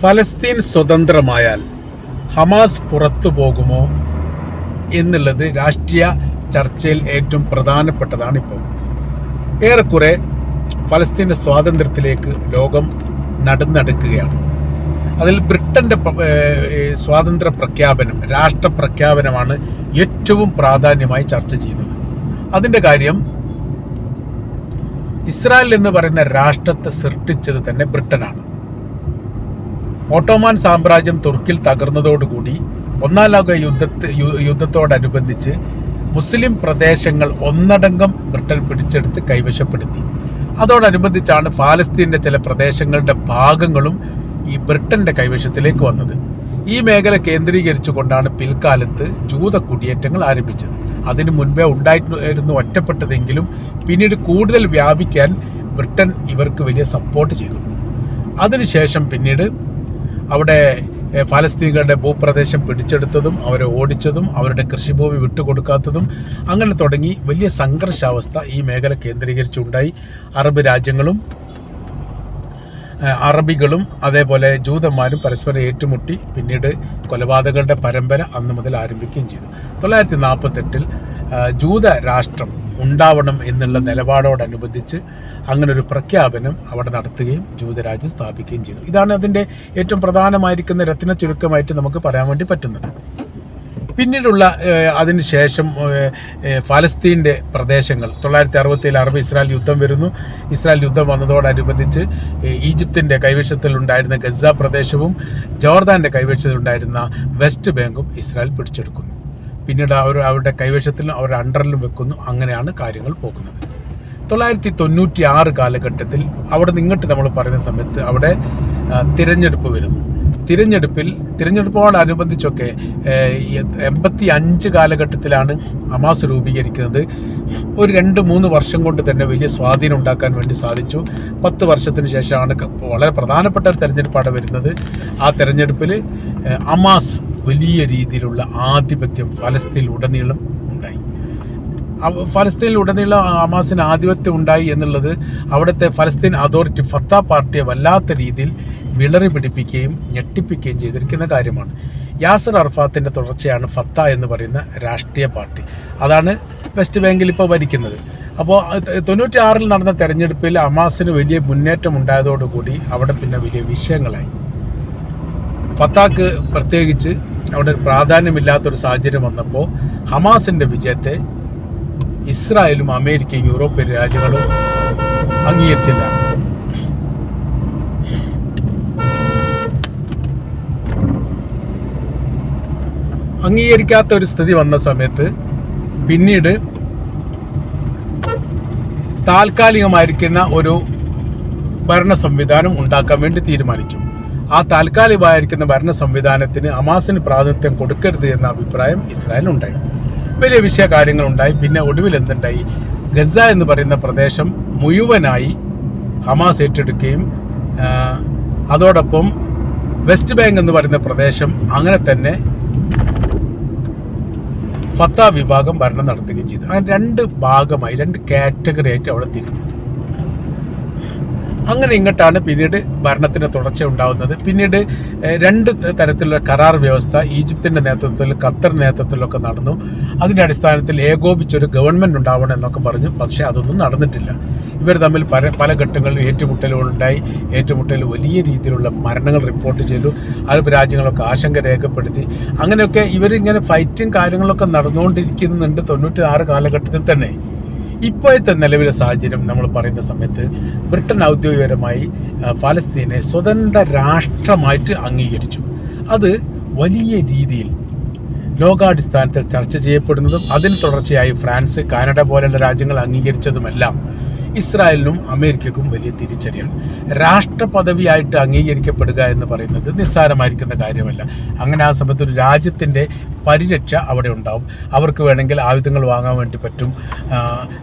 ഫലസ്തീൻ സ്വതന്ത്രമായാൽ ഹമാസ് പുറത്തു പോകുമോ എന്നുള്ളത് രാഷ്ട്രീയ ചർച്ചയിൽ ഏറ്റവും പ്രധാനപ്പെട്ടതാണ് ഇപ്പോൾ. ഏറെക്കുറെ ഫലസ്തീന്റെ സ്വാതന്ത്ര്യത്തിലേക്ക് ലോകം നടന്നെടുക്കുകയാണ്. അതിൽ ബ്രിട്ടന്റെ സ്വാതന്ത്ര്യ പ്രഖ്യാപനം രാഷ്ട്ര പ്രഖ്യാപനമാണ് ഏറ്റവും പ്രാധാന്യമായി ചർച്ച ചെയ്യുന്നത്. അതിന്റെ കാര്യം ഇസ്രായേൽ എന്ന് പറയുന്ന രാഷ്ട്രത്തെ സൃഷ്ടിച്ചത് തന്നെ ബ്രിട്ടനാണ്. ഓട്ടോമാൻ സാമ്രാജ്യം തുർക്കിൽ തകർന്നതോടുകൂടി ഒന്നാം ലോക യുദ്ധത്തെ യുദ്ധത്തോടനുബന്ധിച്ച് മുസ്ലിം പ്രദേശങ്ങൾ ഒന്നടങ്കം ബ്രിട്ടൻ പിടിച്ചെടുത്ത് കൈവശപ്പെടുത്തി. അതോടനുബന്ധിച്ചാണ് ഫാലസ്തീന്റെ ചില പ്രദേശങ്ങളുടെ ഭാഗങ്ങളും ഈ ബ്രിട്ടന്റെ കൈവശത്തിലേക്ക് വന്നത്. ഈ മേഖല കേന്ദ്രീകരിച്ചുകൊണ്ടാണ് പിൽക്കാലത്ത് ജൂത കുടിയേറ്റങ്ങൾ ആരംഭിച്ചത്. അതിനു മുൻപേ ഉണ്ടായിരുന്നു ഒറ്റപ്പെട്ടതെങ്കിലും പിന്നീട് കൂടുതൽ വ്യാപിക്കാൻ ബ്രിട്ടൻ ഇവർക്ക് വലിയ സപ്പോർട്ട് ചെയ്തു. അതിനുശേഷം പിന്നീട് അവിടെ ഫലസ്തീനുകളുടെ ഭൂപ്രദേശം പിടിച്ചെടുത്തതും അവരെ ഓടിച്ചതും അവരുടെ കൃഷിഭൂമി വിട്ടുകൊടുക്കാത്തതും അങ്ങനെ തുടങ്ങി വലിയ സംഘർഷാവസ്ഥ ഈ മേഖല കേന്ദ്രീകരിച്ചുണ്ടായി. അറബ് രാജ്യങ്ങളും അറബികളും അതേപോലെ ജൂതന്മാരും പരസ്പരം ഏറ്റുമുട്ടി. പിന്നീട് കൊലപാതകളുടെ പരമ്പര അന്ന് മുതൽ ആരംഭിക്കുകയും ചെയ്തു. തൊള്ളായിരത്തി നാൽപ്പത്തെട്ടിൽ ജൂത രാഷ്ട്രം ഉണ്ടാവണം എന്നുള്ള നിലപാടോടനുബന്ധിച്ച് അങ്ങനെ ഒരു പ്രഖ്യാപനം അവിടെ നടത്തുകയും ജൂതരാജ്യം സ്ഥാപിക്കുകയും ചെയ്തു. ഇതാണ് അതിന്റെ ഏറ്റവും പ്രധാനമായിരിക്കുന്ന രത്ന ചുരുക്കമായിട്ട് നമുക്ക് പറയാൻ വേണ്ടി പറ്റുന്നത്. പിന്നീടുള്ള അതിനുശേഷം ഫലസ്തീന്റെ പ്രദേശങ്ങൾ. തൊള്ളായിരത്തി അറുപത്തിയിൽ അറബ് ഇസ്രായേൽ യുദ്ധം വരുന്നു. ഇസ്രായേൽ യുദ്ധം വന്നതോടനുബന്ധിച്ച് ഈജിപ്തിന്റെ കൈവശത്തിലുണ്ടായിരുന്ന ഗസ പ്രദേശവും ജോർദാന്റെ കൈവശത്തിലുണ്ടായിരുന്ന വെസ്റ്റ് ബാങ്കും ഇസ്രായേൽ പിടിച്ചെടുക്കുന്നു. പിന്നീട് അവർ അവരുടെ കൈവശത്തിലും അവരുടെ അണ്ടറിലും വെക്കുന്നു. അങ്ങനെയാണ് കാര്യങ്ങൾ പോകുന്നത്. തൊള്ളായിരത്തി തൊണ്ണൂറ്റി ആറ് കാലഘട്ടത്തിൽ അവിടെ നിങ്ങട്ട് നമ്മൾ പറയുന്ന സമയത്ത് അവിടെ തിരഞ്ഞെടുപ്പ് വരുന്നു. തിരഞ്ഞെടുപ്പിൽ തിരഞ്ഞെടുപ്പോടനുബന്ധിച്ചൊക്കെ എൺപത്തി അഞ്ച് കാലഘട്ടത്തിലാണ് അമാസ് രൂപീകരിക്കുന്നത്. ഒരു രണ്ട് മൂന്ന് വർഷം കൊണ്ട് തന്നെ വലിയ സ്വാധീനം ഉണ്ടാക്കാൻ വേണ്ടി സാധിച്ചു. പത്ത് വർഷത്തിന് ശേഷമാണ് വളരെ പ്രധാനപ്പെട്ട ഒരു തെരഞ്ഞെടുപ്പാണ് വരുന്നത്. ആ തെരഞ്ഞെടുപ്പിൽ ഹമാസ് വലിയ രീതിയിലുള്ള ആധിപത്യം ഫലസ്തീൻ ഉടനീളം ഉണ്ടായി. ഉടനീളം ഹമാസിന് ആധിപത്യം ഉണ്ടായി എന്നുള്ളത് അവിടുത്തെ ഫലസ്തീൻ അതോറിറ്റി ഫത്ത പാർട്ടിയെ വല്ലാത്ത രീതിയിൽ വിളറി പിടിപ്പിക്കുകയും ഞെട്ടിപ്പിക്കുകയും ചെയ്തിരിക്കുന്ന കാര്യമാണ്. യാസർ അർഫാത്തിന്റെ തുടർച്ചയാണ് ഫത്ത എന്ന് പറയുന്ന രാഷ്ട്രീയ പാർട്ടി. അതാണ് വെസ്റ്റ് ബാങ്കിൽ ഇപ്പോൾ ഭരിക്കുന്നത്. അപ്പോൾ തൊണ്ണൂറ്റി നടന്ന തെരഞ്ഞെടുപ്പിൽ അമാസിന് വലിയ മുന്നേറ്റം ഉണ്ടായതോടുകൂടി അവിടെ പിന്നെ വലിയ വിഷയങ്ങളായി. ഫത്താക്ക് പ്രത്യേകിച്ച് അവിടെ ഒരു പ്രാധാന്യമില്ലാത്തൊരു സാഹചര്യം വന്നപ്പോൾ ഹമാസിന്റെ വിജയത്തെ ഇസ്രായേലും അമേരിക്കയും യൂറോപ്യൻ രാജ്യങ്ങളും അംഗീകരിച്ചില്ല. അംഗീകരിക്കാത്ത ഒരു സ്ഥിതി വന്ന സമയത്ത് പിന്നീട് താൽക്കാലികമായിരിക്കുന്ന ഒരു ഭരണ സംവിധാനം ഉണ്ടാക്കാൻ വേണ്ടി തീരുമാനിച്ചു. ആ താൽക്കാലികമായിരിക്കുന്ന ഭരണ സംവിധാനത്തിന് അമാസിന് പ്രാതിനിധ്യം കൊടുക്കരുത് എന്ന അഭിപ്രായം ഇസ്രായേലിനുണ്ടായി. വലിയ വിഷയ കാര്യങ്ങളുണ്ടായി പിന്നെ ഒടുവിൽ എന്തുണ്ടായി? ഗസ എന്ന് പറയുന്ന പ്രദേശം മുഴുവനായി ഹമാസ് ഏറ്റെടുക്കുകയും അതോടൊപ്പം വെസ്റ്റ് ബാങ്ക് എന്ന് പറയുന്ന പ്രദേശം അങ്ങനെ തന്നെ ഫത്ത വിഭാഗം ഭരണം നടത്തുകയും ചെയ്തു. അങ്ങനെ രണ്ട് ഭാഗമായി രണ്ട് കാറ്റഗറി ആയിട്ട് അവിടെ തിരിഞ്ഞു. അങ്ങനെ ഇങ്ങോട്ടാണ് പിന്നീട് ഭരണത്തിന്റെ തുടർച്ച ഉണ്ടാകുന്നത് പിന്നീട് രണ്ട് തരത്തിലുള്ള കരാർ വ്യവസ്ഥ ഈജിപ്തിന്റെ നേതൃത്വത്തിൽ ഖത്തർ നേതൃത്വത്തിലൊക്കെ നടന്നു. അതിന്റെ അടിസ്ഥാനത്തിൽ ഏകോപിച്ചൊരു ഗവൺമെന്റ് ഉണ്ടാവണം എന്നൊക്കെ പറഞ്ഞു. പക്ഷേ അതൊന്നും നടന്നിട്ടില്ല. ഇവർ തമ്മിൽ പല പല ഘട്ടങ്ങളിലും ഏറ്റുമുട്ടലുകളുണ്ടായി. ഏറ്റുമുട്ടൽ വലിയ രീതിയിലുള്ള മരണങ്ങൾ റിപ്പോർട്ട് ചെയ്തു. അറബ് രാജ്യങ്ങളൊക്കെ ആശങ്ക രേഖപ്പെടുത്തി. അങ്ങനെയൊക്കെ ഇവരിങ്ങനെ ഫൈറ്റും കാര്യങ്ങളൊക്കെ നടന്നുകൊണ്ടിരിക്കുന്നുണ്ട് തൊണ്ണൂറ്റി ആറ് കാലഘട്ടത്തിൽ തന്നെ. ഇപ്പോഴത്തെ നിലവിലെ സാഹചര്യം നമ്മൾ പറയുന്ന സമയത്ത് ബ്രിട്ടൻ ഔദ്യോഗികപരമായി ഫലസ്തീനെ സ്വതന്ത്ര രാഷ്ട്രമായിട്ട് അംഗീകരിച്ചു. അത് വലിയ രീതിയിൽ ലോകാടിസ്ഥാനത്തിൽ ചർച്ച ചെയ്യപ്പെടുന്നതും അതിന് തുടർച്ചയായി ഫ്രാൻസ് കാനഡ പോലുള്ള രാജ്യങ്ങൾ അംഗീകരിച്ചതുമെല്ലാം ഇസ്രായേലിനും അമേരിക്കക്കും വലിയ തിരിച്ചടിയാണ്. രാഷ്ട്രപദവിയായിട്ട് അംഗീകരിക്കപ്പെടുക എന്ന് പറയുന്നത് നിസ്സാരമായിരിക്കുന്ന കാര്യമല്ല. അങ്ങനെ ആ സമയത്ത് ഒരു രാജ്യത്തിന്റെ പരിരക്ഷ അവിടെ ഉണ്ടാവും. അവർക്ക് വേണമെങ്കിൽ ആയുധങ്ങൾ വാങ്ങാൻ വേണ്ടി പറ്റും.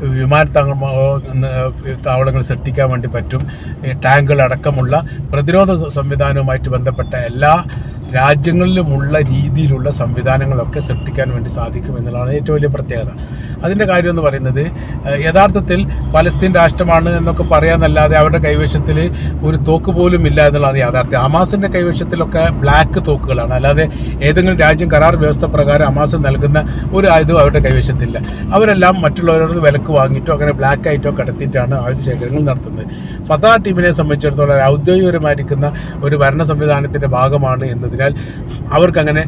വിമാനത്താവളങ്ങൾ വിമാനത്താവള താവളങ്ങൾ സൃഷ്ടിക്കാൻ വേണ്ടി പറ്റും. ടാങ്കുകൾ അടക്കമുള്ള പ്രതിരോധ സംവിധാനവുമായിട്ട് ബന്ധപ്പെട്ട എല്ലാ രാജ്യങ്ങളിലുമുള്ള രീതിയിലുള്ള സംവിധാനങ്ങളൊക്കെ സൃഷ്ടിക്കാൻ വേണ്ടി സാധിക്കും എന്നുള്ളതാണ് ഏറ്റവും വലിയ പ്രത്യേകത. അതിന്റെ കാര്യം എന്ന് പറയുന്നത് യഥാർത്ഥത്തിൽ പലസ്തീൻ രാഷ്ട്രമാണ് എന്നൊക്കെ പറയാമെന്നല്ലാതെ അവരുടെ കൈവശത്തിൽ ഒരു തോക്ക് പോലും ഇല്ല എന്നുള്ളതാണ് യാഥാർത്ഥ്യം. ഹമാസിന്റെ കൈവശത്തിലൊക്കെ ബ്ലാക്ക് തോക്കുകളാണ്. അല്ലാതെ ഏതെങ്കിലും രാജ്യം കരാർ വ്യവസ്ഥ പ്രകാരം ഹമാസ് നൽകുന്ന ഒരു ആയുധം അവരുടെ കൈവശത്തില്ല. അവരെല്ലാം മറ്റുള്ളവരോട് വിലക്ക് വാങ്ങിയിട്ടോ അങ്ങനെ ബ്ലാക്ക് ആയിട്ടോ കടത്തിയിട്ടാണ് ആയുധ ശേഖരങ്ങൾ നടത്തുന്നത്. ഫതാ ടീമിനെ സംബന്ധിച്ചിടത്തോളം ഔദ്യോഗികപരമായിരിക്കുന്ന ഒരു ഭരണ സംവിധാനത്തിന്റെ ഭാഗമാണ് എന്നതിനാൽ അവർക്കങ്ങനെ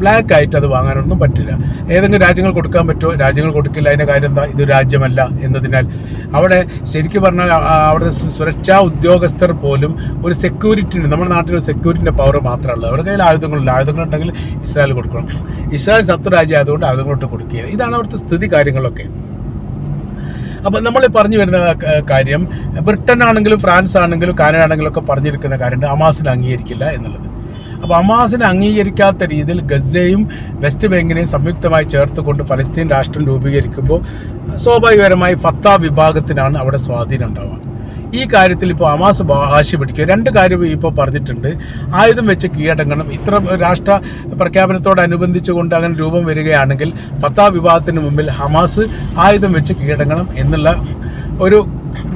ബ്ലാക്ക് ആയിട്ട് അത് വാങ്ങാനൊന്നും പറ്റില്ല. ഏതെങ്കിലും രാജ്യങ്ങൾ കൊടുക്കാൻ പറ്റുമോ? രാജ്യങ്ങൾ കൊടുക്കില്ല. അതിന്റെ കാര്യം എന്താ? ഇത് രാജ്യമല്ല എന്നതിനാൽ അവിടെ ശരിക്കും പറഞ്ഞാൽ അവിടുത്തെ അവിടെ സുരക്ഷാ ഉദ്യോഗസ്ഥർ പോലും ഒരു സെക്യൂരിറ്റിന് നമ്മുടെ നാട്ടിൽ ഒരു സെക്യൂരിറ്റിന്റെ പവർ മാത്രമേ ഉള്ളൂ അവരുടെ കയ്യിൽ ആയുധങ്ങളില്ല ആയുധങ്ങളുണ്ടെങ്കിൽ ഇസ്രായേൽ കൊടുക്കണം. ഇസ്രായേൽ ശത്രു രാജ്യം ആയതുകൊണ്ട് ആയുധങ്ങളോട്ട് കൊടുക്കുക ഇതാണ് അവിടുത്തെ സ്ഥിതി കാര്യങ്ങളൊക്കെ. അപ്പം നമ്മൾ പറഞ്ഞു വരുന്ന കാര്യം ബ്രിട്ടൻ ആണെങ്കിലും ഫ്രാൻസ് ആണെങ്കിലും കാനഡ ആണെങ്കിലും ഒക്കെ പറഞ്ഞിരിക്കുന്ന കാര്യമുണ്ട്. അമാസിൽ അംഗീകരിക്കില്ല എന്നുള്ളത്. അപ്പോൾ ഹമാസിനെ അംഗീകരിക്കാത്ത രീതിയിൽ ഗസയും വെസ്റ്റ് ബാങ്കിനെയും സംയുക്തമായി ചേർത്തുകൊണ്ട് പലസ്തീൻ രാഷ്ട്രം രൂപീകരിക്കുമ്പോൾ സ്വാഭാവികപരമായി ഫത്ത വിഭാഗത്തിനാണ് അവിടെ സ്വാധീനം ഉണ്ടാവുക. ഈ കാര്യത്തിൽ ഇപ്പോൾ ഹമാസ് വാശി പിടിക്കുക. രണ്ട് കാര്യം ഇപ്പോൾ പറഞ്ഞിട്ടുണ്ട്. ആയുധം വെച്ച് കീഴടങ്ങണം. ഇത്ര രാഷ്ട്ര പ്രഖ്യാപനത്തോടനുബന്ധിച്ചുകൊണ്ട് അങ്ങനെ രൂപം വരികയാണെങ്കിൽ ഫത്താ വിഭാഗത്തിന് മുമ്പിൽ ഹമാസ് ആയുധം വെച്ച് കീഴടങ്ങണം എന്നുള്ള ഒരു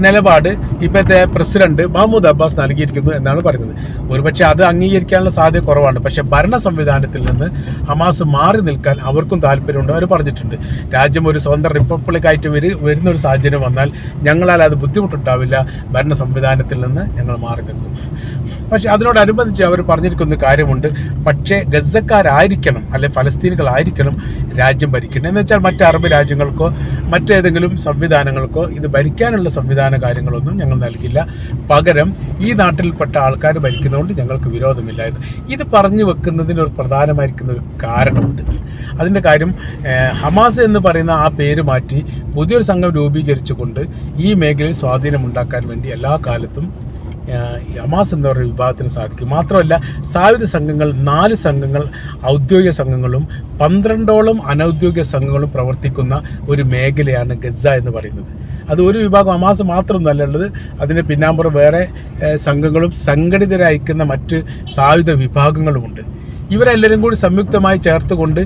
നിലപാട് ഇപ്പോഴത്തെ പ്രസിഡന്റ് മഹമ്മൂദ് അബ്ബാസ് നൽകിയിരിക്കുന്നു എന്നാണ് പറയുന്നത്. ഒരുപക്ഷെ അത് അംഗീകരിക്കാനുള്ള സാധ്യത കുറവാണ്. പക്ഷെ ഭരണ സംവിധാനത്തിൽ നിന്ന് ഹമാസ് മാറി നിൽക്കാൻ അവർക്കും താല്പര്യമുണ്ട്. അവർ പറഞ്ഞിട്ടുണ്ട് രാജ്യം ഒരു സ്വതന്ത്ര റിപ്പബ്ലിക് ആയിട്ട് വരു വരുന്ന ഒരു സാഹചര്യം വന്നാൽ ഞങ്ങളാൽ അത് ബുദ്ധിമുട്ടുണ്ടാവില്ല. ഭരണ സംവിധാനത്തിൽ നിന്ന് ഞങ്ങൾ മാറി നിൽക്കും. പക്ഷെ അതിനോടനുബന്ധിച്ച് അവർ പറഞ്ഞിരിക്കുന്ന കാര്യമുണ്ട് പക്ഷേ ഗസക്കാരായിരിക്കണം അല്ലെ ഫലസ്തീനുകളായിരിക്കണം രാജ്യം ഭരിക്കേണ്ടത് എന്ന് വെച്ചാൽ മറ്റ് അറബ് രാജ്യങ്ങൾക്കോ മറ്റേതെങ്കിലും സംവിധാനങ്ങൾക്കോ ഇത് ഭരിക്കാനുള്ള സംവിധാന കാര്യങ്ങളൊന്നും ഞങ്ങൾ നൽകില്ല. പകരം ഈ നാട്ടിൽപ്പെട്ട ആൾക്കാർ ഭരിക്കുന്നതുകൊണ്ട് ഞങ്ങൾക്ക് വിരോധമില്ല എന്ന്. ഇത് പറഞ്ഞു വെക്കുന്നതിന് ഒരു പ്രധാനമായിരിക്കുന്ന ഒരു കാരണമുണ്ട്. അതിന്റെ കാര്യം ഹമാസ് എന്ന് പറയുന്ന ആ പേര് മാറ്റി പുതിയൊരു സംഘം രൂപീകരിച്ചുകൊണ്ട് ഈ മേഖലയിൽ സ്വാധീനമുണ്ടാക്കാൻ വേണ്ടി എല്ലാ കാലത്തും ഹമാസ് എന്ന് പറയുന്ന വിഭാഗത്തിന് സാധിക്കും. മാത്രമല്ല സായുധ സംഘങ്ങൾ നാല് സംഘങ്ങൾ ഔദ്യോഗിക സംഘങ്ങളും പന്ത്രണ്ടോളം അനൗദ്യോഗിക സംഘങ്ങളും പ്രവർത്തിക്കുന്ന ഒരു മേഖലയാണ് ഗസ എന്ന് പറയുന്നത്. അത് ഒരു വിഭാഗം ഹമാസ് മാത്രമൊന്നുമല്ല ഉള്ളത്. അതിന് പിന്നാമ്പുറം വേറെ സംഘങ്ങളും സംഘടിതരായിരിക്കുന്ന മറ്റ് സായുധ വിഭാഗങ്ങളുമുണ്ട് ഇവരെല്ലാവരും കൂടി സംയുക്തമായി ചേർത്തുകൊണ്ട്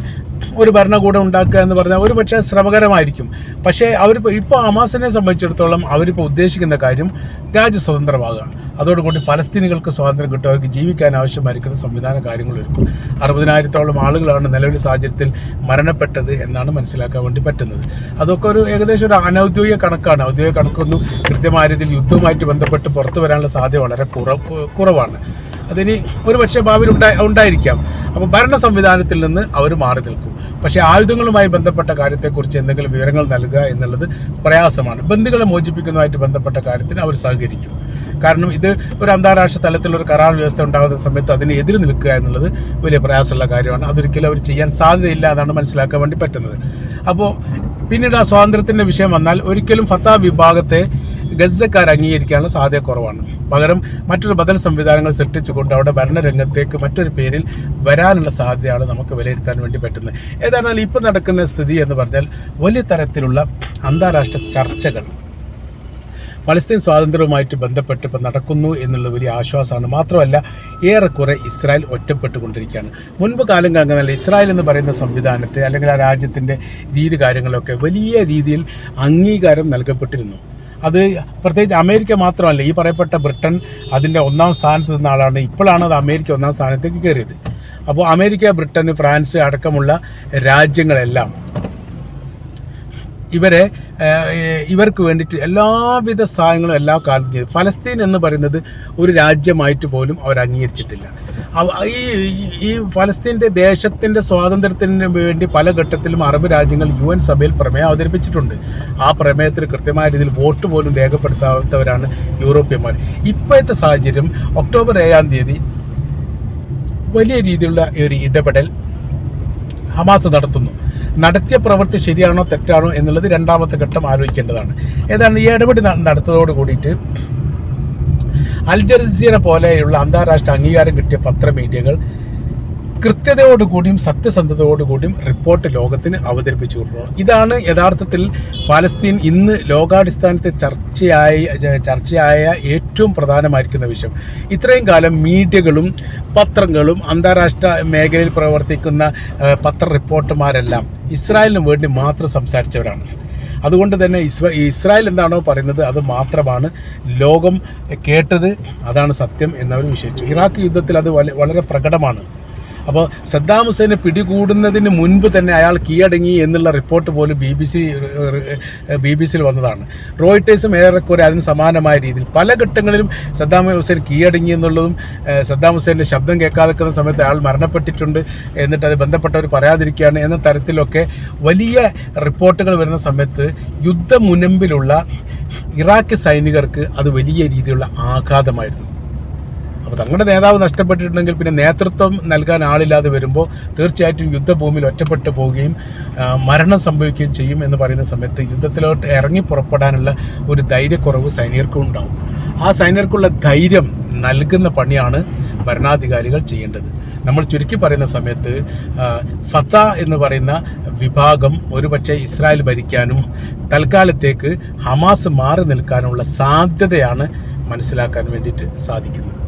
ഒരു ഭരണകൂടം ഉണ്ടാക്കുക എന്ന് പറഞ്ഞാൽ ഒരു പക്ഷേ ശ്രമകരമായിരിക്കും. പക്ഷേ അവരിപ്പോൾ ഇപ്പോൾ ഹമാസിനെ സംബന്ധിച്ചിടത്തോളം അവരിപ്പോൾ ഉദ്ദേശിക്കുന്ന കാര്യം രാജ്യ സ്വതന്ത്രമാകുക. അതോടുകൂടി ഫലസ്തീനികൾക്ക് സ്വാതന്ത്ര്യം കിട്ടും. അവർക്ക് ജീവിക്കാൻ ആവശ്യമായിരിക്കുന്ന സംവിധാന കാര്യങ്ങൾ ഒരുക്കും. അറുപതിനായിരത്തോളം ആളുകളാണ് നിലവിലെ സാഹചര്യത്തിൽ മരണപ്പെട്ടത് എന്നാണ് മനസ്സിലാക്കാൻ വേണ്ടി പറ്റുന്നത്. അതൊക്കെ ഒരു ഏകദേശം ഒരു അനൗദ്യോഗിക കണക്കാണ്. ഔദ്യോഗിക കണക്കൊന്നും കൃത്യമായ രീതിയിൽ യുദ്ധവുമായിട്ട് ബന്ധപ്പെട്ട് പുറത്തു വരാനുള്ള സാധ്യത വളരെ കുറവ് കുറവാണ്. അതിന് ഒരു പക്ഷേ ഭാവിയിൽ ഉണ്ടായി ഉണ്ടായിരിക്കാം. അപ്പോൾ ഭരണ സംവിധാനത്തിൽ നിന്ന് അവർ മാറി നിൽക്കും. പക്ഷേ ആയുധങ്ങളുമായി ബന്ധപ്പെട്ട കാര്യത്തെക്കുറിച്ച് എന്തെങ്കിലും വിവരങ്ങൾ നൽകുക എന്നുള്ളത് പ്രയാസമാണ്. ബന്ധുക്കളെ മോചിപ്പിക്കുന്നതുമായിട്ട് ബന്ധപ്പെട്ട കാര്യത്തിന് അവർ സഹകരിക്കും. കാരണം ഇത് ഒരു അന്താരാഷ്ട്ര തലത്തിലുള്ള ഒരു കരാർ വ്യവസ്ഥ ഉണ്ടാകുന്ന സമയത്ത് അതിനെ എതിര് നിൽക്കുക എന്നുള്ളത് വലിയ പ്രയാസമുള്ള കാര്യമാണ്. അതൊരിക്കലും അവർ ചെയ്യാൻ സാധ്യതയില്ല എന്നാണ് മനസ്സിലാക്കാൻ വേണ്ടി പറ്റുന്നത്. അപ്പോൾ പിന്നീട് ആ സ്വാതന്ത്ര്യത്തിന്റെ വിഷയം വന്നാൽ ഒരിക്കലും ഫത്താ വിഭാഗത്തെ ഗസക്കാർ അംഗീകരിക്കാനുള്ള സാധ്യത കുറവാണ്. പകരം മറ്റൊരു ബദൽ സംവിധാനങ്ങൾ സൃഷ്ടിച്ചുകൊണ്ട് അവിടെ ഭരണരംഗത്തേക്ക് മറ്റൊരു പേരിൽ വരാനുള്ള സാധ്യതയാണ് നമുക്ക് വിലയിരുത്താൻ വേണ്ടി പറ്റുന്നത്. ഏതായിരുന്നാലും ഇപ്പോൾ നടക്കുന്ന സ്ഥിതി എന്ന് പറഞ്ഞാൽ വലിയ തരത്തിലുള്ള അന്താരാഷ്ട്ര ചർച്ചകൾ. പലസ്തീൻ സ്വാതന്ത്ര്യവുമായിട്ട് ബന്ധപ്പെട്ട് ഇപ്പം നടക്കുന്നു എന്നുള്ള വലിയ ആശ്വാസമാണ്. മാത്രമല്ല ഏറെക്കുറെ ഇസ്രായേൽ ഒറ്റപ്പെട്ടുകൊണ്ടിരിക്കുകയാണ്. മുൻപ് കാലം കാണുന്നതല്ല ഇസ്രായേൽ എന്ന് പറയുന്ന സംവിധാനത്തെ അല്ലെങ്കിൽ ആ രാജ്യത്തിന്റെ രീതി കാര്യങ്ങളൊക്കെ വലിയ രീതിയിൽ അംഗീകാരം നൽകപ്പെട്ടിരുന്നു. അത് പ്രത്യേകിച്ച് അമേരിക്ക മാത്രമല്ല ഈ പറയപ്പെട്ട ബ്രിട്ടൻ അതിന്റെ ഒന്നാം സ്ഥാനത്ത് നിന്ന ആളാണ്. ഇപ്പോഴാണ് അത് അമേരിക്ക ഒന്നാം സ്ഥാനത്തേക്ക് കയറിയത്. അപ്പോൾ അമേരിക്ക ബ്രിട്ടൻ ഫ്രാൻസ് അടക്കമുള്ള രാജ്യങ്ങളെല്ലാം ഇവരെ ഇവർക്ക് വേണ്ടിയിട്ട് എല്ലാവിധ സഹായങ്ങളും എല്ലാ കാലത്തും ചെയ്തു. ഫലസ്തീൻ എന്ന് പറയുന്നത് ഒരു രാജ്യമായിട്ട് പോലും അവർ അംഗീകരിച്ചിട്ടില്ല. ഈ- ഈ ഫലസ്തീന്റെ ദേശത്തിന്റെ സ്വാതന്ത്ര്യത്തിന് വേണ്ടി പല ഘട്ടത്തിലും അറബ് രാജ്യങ്ങൾ യു എൻ സഭയിൽ പ്രമേയം അവതരിപ്പിച്ചിട്ടുണ്ട്. ആ പ്രമേയത്തിൽ കൃത്യമായ രീതിയിൽ വോട്ട് പോലും രേഖപ്പെടുത്താത്തവരാണ് യൂറോപ്യന്മാർ. ഇപ്പോഴത്തെ സാഹചര്യം ഒക്ടോബർ ഏഴാം തീയതി വലിയ രീതിയിലുള്ള ഒരു ഇടപെടൽ ഹമാസ് നടത്തുന്നു. നടത്തിയ പ്രവൃത്തി ശരിയാണോ തെറ്റാണോ എന്നുള്ളത് രണ്ടാമത്തെ ഘട്ടം ആലോചിക്കേണ്ടതാണ്. ഏതാണ് ഈ ഇടപെടി നടത്തതോട് കൂടിയിട്ട് അൽ പോലെയുള്ള അന്താരാഷ്ട്ര അംഗീകാരം കിട്ടിയ പത്രമീഡിയകൾ കൃത്യതയോടുകൂടിയും സത്യസന്ധതയോടുകൂടിയും റിപ്പോർട്ട് ലോകത്തിന് അവതരിപ്പിച്ചു കൊടുക്കുന്നത് ഇതാണ് യഥാർത്ഥത്തിൽ പാലസ്തീൻ ഇന്ന് ലോകാടിസ്ഥാനത്തെ ചർച്ചയായി ചർച്ചയായ ഏറ്റവും പ്രധാനമായിരിക്കുന്ന വിഷയം. ഇത്രയും കാലം മീഡിയകളും പത്രങ്ങളും അന്താരാഷ്ട്ര മേഖലയിൽ പ്രവർത്തിക്കുന്ന പത്ര റിപ്പോർട്ടർമാരെല്ലാം ഇസ്രായേലിന് വേണ്ടി മാത്രം സംസാരിച്ചവരാണ്. അതുകൊണ്ട് തന്നെ ഇസ്രായേൽ എന്താണോ പറയുന്നത് അത് മാത്രമാണ് ലോകം കേട്ടത് അതാണ് സത്യം എന്നവർ വിശ്വസിച്ചു. ഇറാഖ് യുദ്ധത്തിൽ അത് വളരെ പ്രകടമാണ്. അപ്പോൾ സദ്ദാം ഹുസൈനെ പിടികൂടുന്നതിന് മുൻപ് തന്നെ അയാൾ കീഴടങ്ങി എന്നുള്ള റിപ്പോർട്ട് പോലും B B C B B സിയിൽ വന്നതാണ്. റോയിട്ടേഴ്സും ഏറെക്കുറെ അതിന് സമാനമായ രീതിയിൽ പല ഘട്ടങ്ങളിലും സദ്ദാം ഹുസൈൻ കീഴടങ്ങി എന്നുള്ളതും സദ്ദാം ഹുസൈന്റെ ശബ്ദം കേൾക്കാതെക്കുന്ന സമയത്ത് അയാൾ മരണപ്പെട്ടിട്ടുണ്ട് എന്നിട്ട് അത് ബന്ധപ്പെട്ടവർ പറയാതിരിക്കുകയാണ് എന്ന തരത്തിലൊക്കെ വലിയ റിപ്പോർട്ടുകൾ വരുന്ന സമയത്ത് യുദ്ധമുനമ്പിലുള്ള ഇറാഖ് സൈനികർക്ക് അത് വലിയ രീതിയിലുള്ള ആഘാതമായിരുന്നു. അപ്പോൾ തങ്ങളുടെ നേതാവ് നഷ്ടപ്പെട്ടിട്ടുണ്ടെങ്കിൽ പിന്നെ നേതൃത്വം നൽകാൻ ആളില്ലാതെ വരുമ്പോൾ തീർച്ചയായിട്ടും യുദ്ധഭൂമിയിൽ ഒറ്റപ്പെട്ടു പോവുകയും മരണം സംഭവിക്കുകയും ചെയ്യും എന്ന് പറയുന്ന സമയത്ത് യുദ്ധത്തിലോട്ട് ഇറങ്ങി പുറപ്പെടാനുള്ള ഒരു ധൈര്യക്കുറവ് സൈനികർക്കും ഉണ്ടാവും. ആ സൈനികർക്കുള്ള ധൈര്യം നൽകുന്ന പണിയാണ് ഭരണാധികാരികൾ ചെയ്യേണ്ടത്. നമ്മൾ ചുരുക്കി പറയുന്ന സമയത്ത് ഫത്ത എന്ന് പറയുന്ന വിഭാഗം ഒരുപക്ഷെ ഇസ്രായേൽ ഭരിക്കാനും തൽക്കാലത്തേക്ക് ഹമാസ് മാറി നിൽക്കാനുള്ള സാധ്യതയാണ് മനസ്സിലാക്കാൻ വേണ്ടിയിട്ട് സാധിക്കുന്നത്.